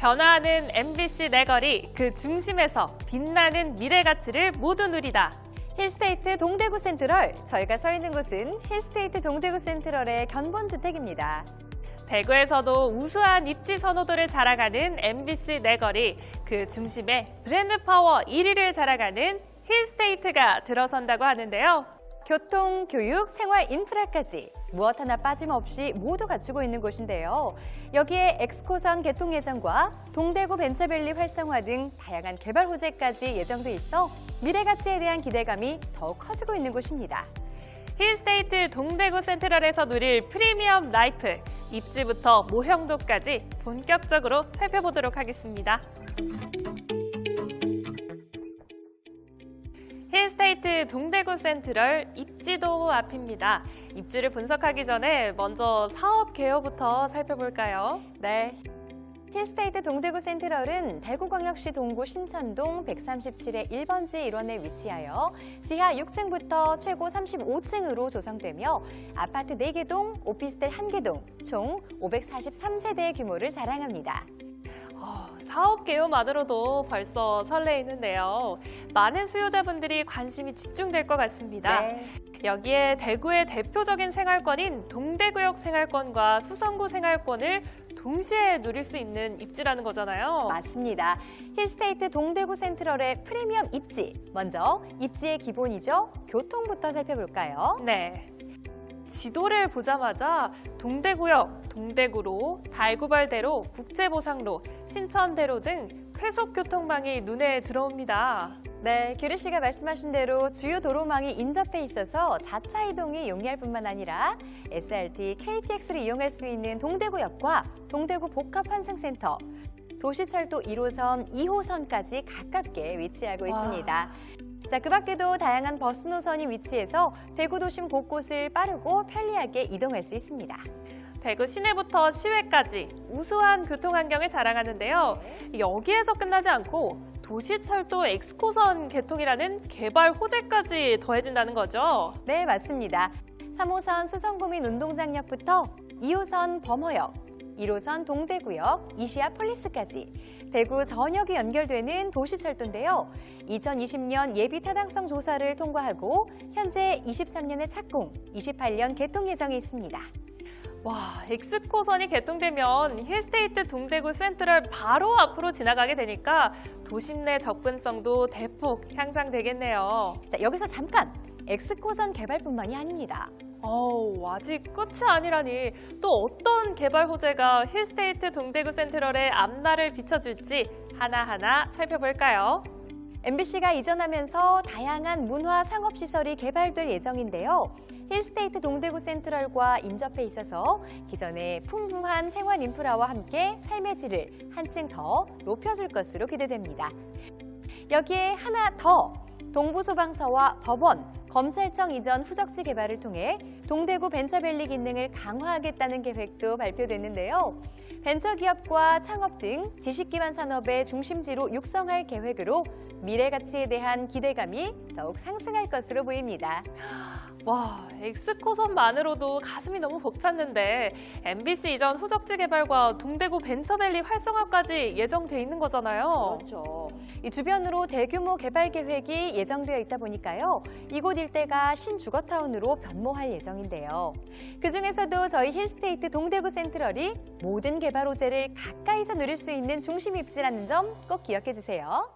변화하는 MBC 내거리 그 중심에서 빛나는 미래 가치를 모두 누리다. 힐스테이트 동대구 센트럴. 저희가 서 있는 곳은 힐스테이트 동대구 센트럴의 견본주택입니다. 대구에서도 우수한 입지 선호도를 자랑하는 MBC 내거리 그 중심에 브랜드 파워 1위를 자랑하는 힐스테이트가 들어선다고 하는데요. 교통, 교육, 생활 인프라까지 무엇 하나 빠짐없이 모두 갖추고 있는 곳인데요. 여기에 엑스코선 개통 예정과 동대구 벤처밸리 활성화 등 다양한 개발 호재까지 예정돼 있어 미래 가치에 대한 기대감이 더욱 커지고 있는 곳입니다. 힐스테이트 동대구 센트럴에서 누릴 프리미엄 라이프 입지부터 모형도까지 본격적으로 살펴보도록 하겠습니다. 스테이트 동대구 센트럴 입지도 앞입니다. 입지를 분석하기 전에 먼저 사업 개요부터 살펴볼까요? 네. 힐스테이트 동대구 센트럴은 대구광역시 동구 신천동 137의 1번지 일원에 위치하여 지하 6층부터 최고 35층으로 조성되며 아파트 4개 동, 오피스텔 1개 동, 총 543세대의 규모를 자랑합니다. 어, 사업 개요만으로도 벌써 설레이는데요. 많은 수요자분들이 관심이 집중될 것 같습니다. 네. 여기에 대구의 대표적인 생활권인 동대구역 생활권과 수성구 생활권을 동시에 누릴 수 있는 입지라는 거잖아요. 맞습니다. 힐스테이트 동대구 센트럴의 프리미엄 입지. 먼저 입지의 기본이죠. 교통부터 살펴볼까요? 네. 지도를 보자마자 동대구역, 동대구로, 달구발대로, 국제보상로, 신천대로 등 쾌속 교통망이 눈에 들어옵니다. 네, 규리 씨가 말씀하신 대로 주요 도로망이 인접해 있어서 자차 이동이 용이할 뿐만 아니라 SRT, KTX를 이용할 수 있는 동대구역과 동대구 복합환승센터, 도시철도 1호선, 2호선까지 가깝게 위치하고 와. 있습니다. 자, 그 밖에도 다양한 버스 노선이 위치해서 대구 도심 곳곳을 빠르고 편리하게 이동할 수 있습니다. 대구 시내부터 시외까지 우수한 교통환경을 자랑하는데요. 여기에서 끝나지 않고 도시철도 엑스코선 개통이라는 개발 호재까지 더해진다는 거죠. 네, 맞습니다. 3호선 수성구민 운동장역부터 2호선 범어역, 1호선 동대구역, 이시아 폴리스까지 대구 전역이 연결되는 도시철도인데요. 2020년 예비 타당성 조사를 통과하고 현재 23년에 착공, 28년 개통 예정에 있습니다. 와, 엑스코선이 개통되면 힐스테이트 동대구 센트럴 바로 앞으로 지나가게 되니까 도심 내 접근성도 대폭 향상되겠네요. 자, 여기서 잠깐 엑스코선 개발뿐만이 아닙니다. 어우, 아직 끝이 아니라니 또 어떤 개발 호재가 힐스테이트 동대구 센트럴의 앞날을 비춰줄지 하나하나 살펴볼까요? MBC가 이전하면서 다양한 문화 상업 시설이 개발될 예정인데요. 힐스테이트 동대구 센트럴과 인접해 있어서 기존의 풍부한 생활 인프라와 함께 삶의 질을 한층 더 높여줄 것으로 기대됩니다. 여기에 하나 더 동부소방서와 법원, 검찰청 이전 후적지 개발을 통해 동대구 벤처밸리 기능을 강화하겠다는 계획도 발표됐는데요. 벤처기업과 창업 등 지식기반 산업의 중심지로 육성할 계획으로 미래 가치에 대한 기대감이 더욱 상승할 것으로 보입니다. 와, 엑스코선만으로도 가슴이 너무 벅찼는데 MBC 이전 후적지 개발과 동대구 벤처밸리 활성화까지 예정돼 있는 거잖아요. 그렇죠. 이 주변으로 대규모 개발 계획이 예정되어 있다 보니까요. 이곳 일대가 신주거타운으로 변모할 예정인데요. 그 중에서도 저희 힐스테이트 동대구 센트럴이 모든 개발 호재를 가까이서 누릴 수 있는 중심 입지라는 점 꼭 기억해 주세요.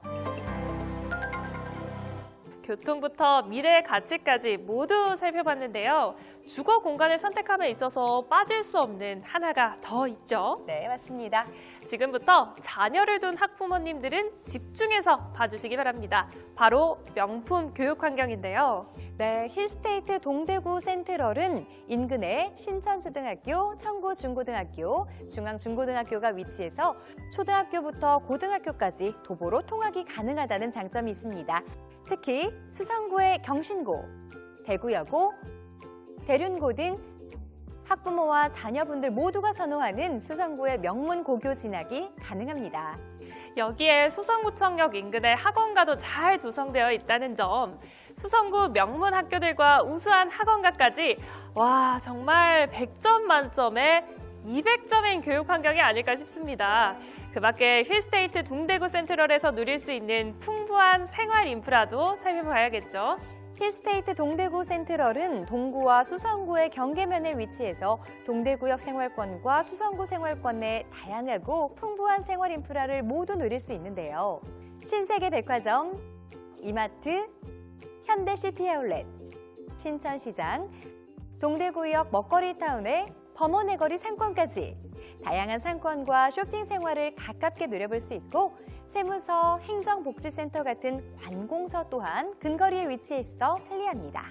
교통부터 미래 가치까지 모두 살펴봤는데요. 주거 공간을 선택함에 있어서 빠질 수 없는 하나가 더 있죠. 네, 맞습니다. 지금부터 자녀를 둔 학부모님들은 집중해서 봐주시기 바랍니다. 바로 명품 교육 환경인데요. 네, 힐스테이트 동대구 센트럴은 인근에 신천초등학교, 청구중고등학교, 중앙중고등학교가 위치해서 초등학교부터 고등학교까지 도보로 통학이 가능하다는 장점이 있습니다. 특히 수성구의 경신고, 대구여고, 대륜고 등 학부모와 자녀분들 모두가 선호하는 수성구의 명문 고교 진학이 가능합니다. 여기에 수성구청역 인근에 학원가도 잘 조성되어 있다는 점, 수성구 명문 학교들과 우수한 학원가까지 와 정말 100점 만점에 200점인 교육 환경이 아닐까 싶습니다. 그 밖에 힐스테이트 동대구 센트럴에서 누릴 수 있는 풍부한 생활 인프라도 살펴봐야겠죠. 힐스테이트 동대구 센트럴은 동구와 수성구의 경계면에 위치해서 동대구역 생활권과 수성구 생활권의 다양하고 풍부한 생활 인프라를 모두 누릴 수 있는데요. 신세계 백화점, 이마트, 현대 시티 아울렛, 신천시장, 동대구역 먹거리 타운의 범원의 거리 상권까지 다양한 상권과 쇼핑 생활을 가깝게 누려볼 수 있고 세무서, 행정복지센터 같은 관공서 또한 근거리에 위치해 있어 편리합니다.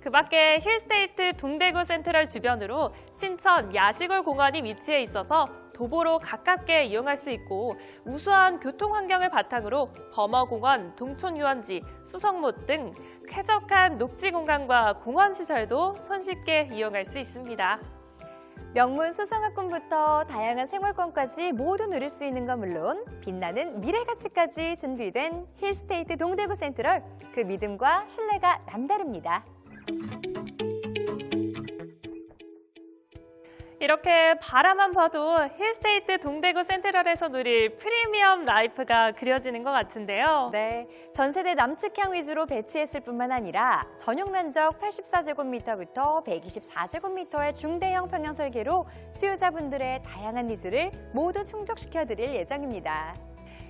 그 밖에 힐스테이트 동대구 센트럴 주변으로 신천 야시골 공원이 위치해 있어서 도보로 가깝게 이용할 수 있고 우수한 교통 환경을 바탕으로 범어공원, 동촌유원지, 수성못 등 쾌적한 녹지 공간과 공원 시설도 손쉽게 이용할 수 있습니다. 명문 수성학군부터 다양한 생활권까지 모두 누릴 수 있는 건 물론 빛나는 미래 가치까지 준비된 힐스테이트 동대구 센트럴 그 믿음과 신뢰가 남다릅니다. 이렇게 바라만 봐도 힐스테이트 동대구 센트럴에서 누릴 프리미엄 라이프가 그려지는 것 같은데요. 네, 전세대 남측향 위주로 배치했을 뿐만 아니라 전용 면적 84제곱미터부터 124제곱미터의 중대형 평형 설계로 수요자분들의 다양한 니즈를 모두 충족시켜 드릴 예정입니다.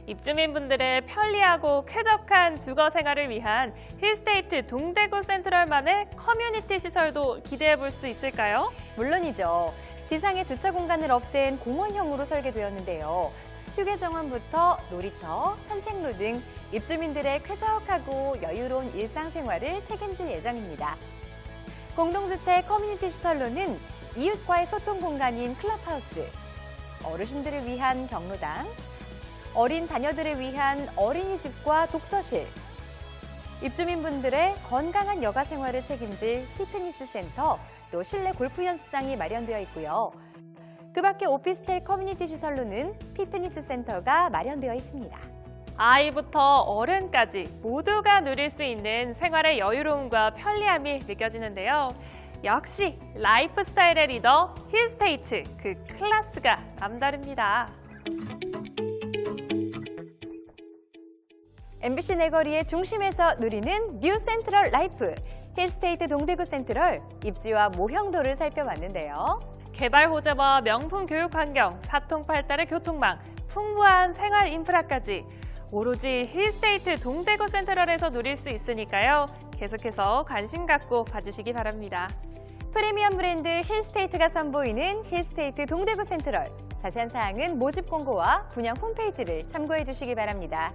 입주민분들의 편리하고 쾌적한 주거 생활을 위한 힐스테이트 동대구 센트럴만의 커뮤니티 시설도 기대해 볼 수 있을까요? 물론이죠. 지상의 주차 공간을 없앤 공원형으로 설계되었는데요. 휴게 정원부터 놀이터, 산책로 등 입주민들의 쾌적하고 여유로운 일상생활을 책임질 예정입니다. 공동주택 커뮤니티 시설로는 이웃과의 소통 공간인 클럽하우스, 어르신들을 위한 경로당, 어린 자녀들을 위한 어린이집과 독서실, 입주민분들의 건강한 여가 생활을 책임질 피트니스 센터, 또 실내 골프 연습장이 마련되어 있고요. 그 밖에 오피스텔 커뮤니티 시설로는 피트니스 센터가 마련되어 있습니다. 아이부터 어른까지 모두가 누릴 수 있는 생활의 여유로움과 편리함이 느껴지는데요. 역시 라이프 스타일의 리더 힐스테이트 그 클래스가 남다릅니다. MBC 내거리의 중심에서 누리는 뉴 센트럴 라이프 힐스테이트 동대구 센트럴 입지와 모형도를 살펴봤는데요. 개발 호재와 명품 교육 환경, 사통팔달의 교통망, 풍부한 생활 인프라까지 오로지 힐스테이트 동대구 센트럴에서 누릴 수 있으니까요. 계속해서 관심 갖고 봐주시기 바랍니다. 프리미엄 브랜드 힐스테이트가 선보이는 힐스테이트 동대구 센트럴 자세한 사항은 모집 공고와 분양 홈페이지를 참고해 주시기 바랍니다.